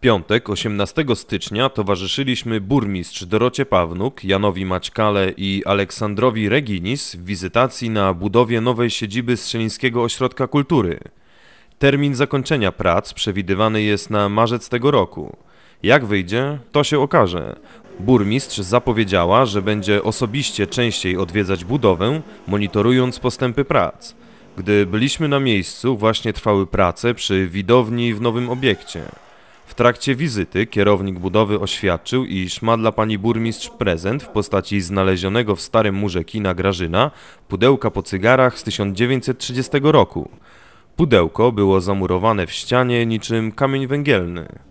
piątek, 18 stycznia, towarzyszyliśmy burmistrz Dorocie Pawnuk, Janowi Maćkale i Aleksandrowi Reginis w wizytacji na budowie nowej siedziby Strzelińskiego Ośrodka Kultury. Termin zakończenia prac przewidywany jest na marzec tego roku. Jak wyjdzie, to się okaże. Burmistrz zapowiedziała, że będzie osobiście częściej odwiedzać budowę, monitorując postępy prac. Gdy byliśmy na miejscu, właśnie trwały prace przy widowni w nowym obiekcie. W trakcie wizyty kierownik budowy oświadczył, iż ma dla pani burmistrz prezent w postaci znalezionego w starym murze kina Grażyna pudełka po cygarach z 1930 roku. Pudełko było zamurowane w ścianie niczym kamień węgielny.